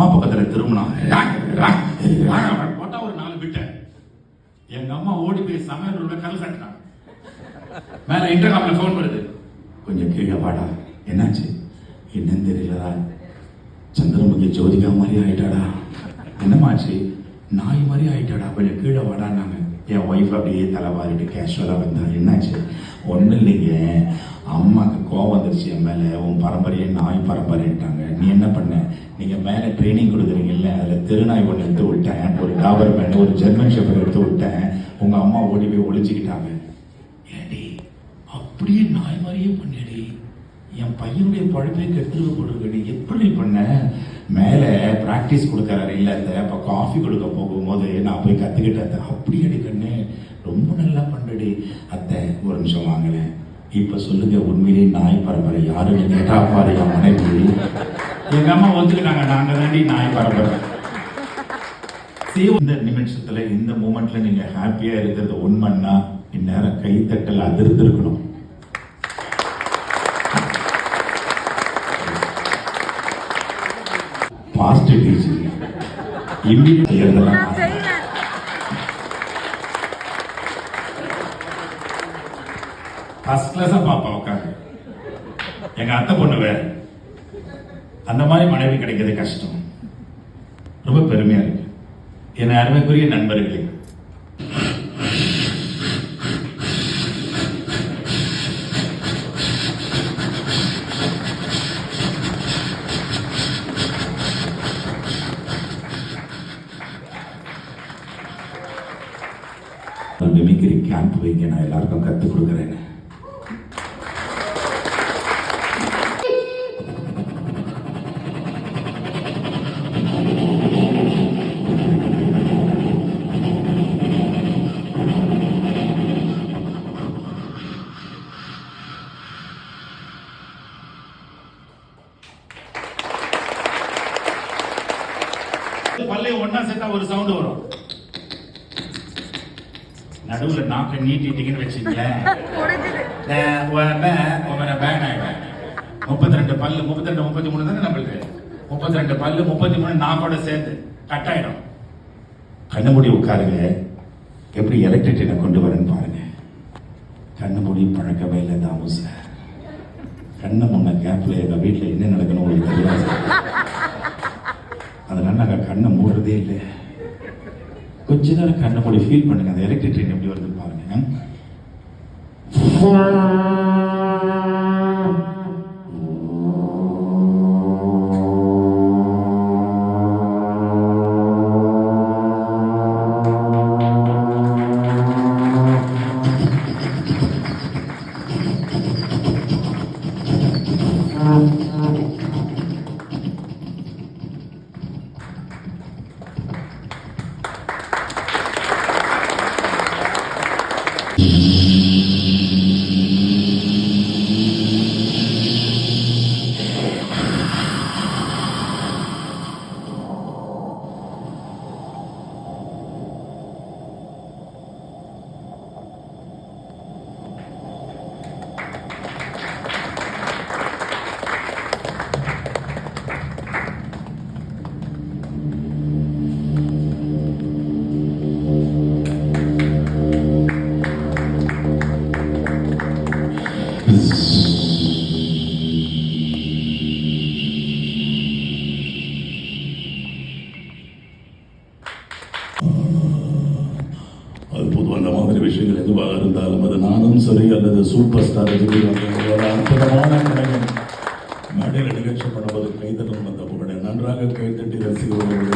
அம்மா பக்கத்துல திரும்பினா போட்டா ஒரு நாலு விட்ட எங்க அம்மா ஓடி போய் சமையல் ரூம்ல கல் கட்டினாங்க மேல இன்டர்காம்ல ஃபோன் வருது. கொஞ்சம் கீழே வாடா. என்னாச்சு? என்னன்னு தெரியலடா. சந்திரமுகி ஜோதிகா மாதிரி ஆயிட்டாடா. என்னமாச்சு நாய் மாதிரி ஆயிட்டாடா. கொஞ்சம் கீழே வாடான்னாங்க. என் ஒய்ஃப் அப்படியே தலைவாரிட்டு கேஷுவலாக வந்தா. என்னாச்சு? ஒன்றும் இல்லைங்க. அம்மாக்கு கோவம் வந்துருச்சு என் மேலே. உன் பரம்பரையை நாய் பரம்பரைன்ட்டாங்க. மேலே ட்ரைனிங் கொடுக்குறீங்கல்ல அதில் திருநாய் ஒன்று எடுத்து விட்டேன். ஒரு டாபர் மேன் ஒரு ஜெர்மன் ஷெஃபர் எடுத்து விட்டேன். உங்கள் அம்மா ஓடி போய் ஒழிச்சிக்கிட்டாங்க ஏடி அப்படியே நாய் மாதிரியே பண்ணடி. என் பையனுடைய பழப்பை கெடுத்துருக்க போட்டுருக்கடி. எப்படி பண்ண? மேலே ப்ராக்டிஸ் கொடுக்குறாரு. இல்லை அந்த அப்போ காஃபி கொடுக்க போகும்போது நான் போய் கற்றுக்கிட்டேன் அப்படி அப்படியடி ரொம்ப நல்லா பண்ணுறடி அத்தை ஒரு நிமிஷம் வாங்கினேன் இப்போ சொல்லுங்க உண்மையிலேயே நாய் பரம்பரை யாருன்னு கேட்டா பாரு என் மனைவி. எங்க அம்மா ஒத்துக்கிட்டாங்க. நாங்க தாண்டி நாய் See, இந்த நிமிஷத்துல இந்த மூமெண்ட்ல நீங்க ஹாப்பியா இருக்கிறது உண்மைன்னா இந்நேரம் கைத்தட்டல் அதிர்ந்து இருக்கணும் பாஸ்ட் டீச்சிங் இம்மிடியட் ஃபர்ஸ்ட் கிளாஸா பாப்பா உட்காந்து. எங்க அத்தை பொண்ணு வேற. அந்த மாதிரி மனைவி கிடைக்கிறது கஷ்டம். ரொம்ப பெருமையா இருக்கு. என் அருமைக்குரிய நண்பர்களே. மிமிக்ரி கேம்ப் வைங்க நான் எல்லாருக்கும் கற்றுக் கொடுக்குறேன்னு. பல்லையும் ஒண்ணா சேர்த்தா ஒரு சவுண்ட் வரும். நடுவுல நாக்க நீட்டிட்டீங்கன்னு வச்சுங்களேன் முப்பத்தி ரெண்டு பல்லு முப்பத்தி ரெண்டு முப்பத்தி மூணு தானே நம்மளுக்கு? முப்பத்தி ரெண்டு பல்லு முப்பத்தி மூணு நாக்கோட சேர்த்து கட் ஆயிடும் கண்ணு மூடி உட்காருங்க. எப்படி எலக்ட்ரிசிட்டியை கொண்டு வரேன்னு பாருங்க. கண்ணு மூடி பழக்கமே இல்லை தாமூச கண்ணை முன்ன கேப்ல எங்க வீட்டுல என்ன நடக்கணும் உங்களுக்கு தெரியாது. நாங்கள் கண்ணை மூடுறதே இல்லை. கொஞ்ச நேரம் கண்ணை மூடி ஃபீல் பண்ணுங்க. அந்த எலக்ட்ரிக் ட்ரெயின் எப்படி வருதுன்னு பாருங்க. Mm-hmm. விஷயங்கள் எதுவாக இருந்தாலும் அது நானும் சரி அல்லது சூப்பர் ஸ்டார் ஒரு அற்புதமான கலைஞன் மேடையில் நிகழ்ச்சி பண்ணுவது கைதட்டும் வந்த புகழை நன்றாக கைதட்டி ரசிகர்கள்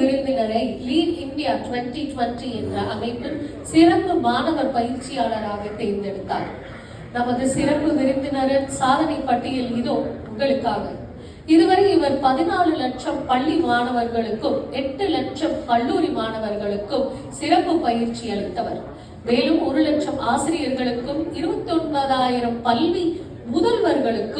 விருந்தினரை லீட் இந்தியா 2020 என்ற அமைப்பில் சிறப்பு மாணவர் பயிற்சியாளராக தேர்ந்தெடுத்தார். நமது சிறப்பு விருந்தினரின் சாதனை பட்டியல் இதோ உங்களுக்காக. இதுவரை இவர் பதினாலு லட்சம் பள்ளி மாணவர்களுக்கும் எட்டு லட்சம் கல்லூரி மாணவர்களுக்கும் சிறப்பு பயிற்சி அளித்தவர். மேலும் ஒரு லட்சம் ஆசிரியர்களுக்கும் இருபத்தி ஒன்பதாயிரம் பள்ளி முதல்வர்களுக்கும்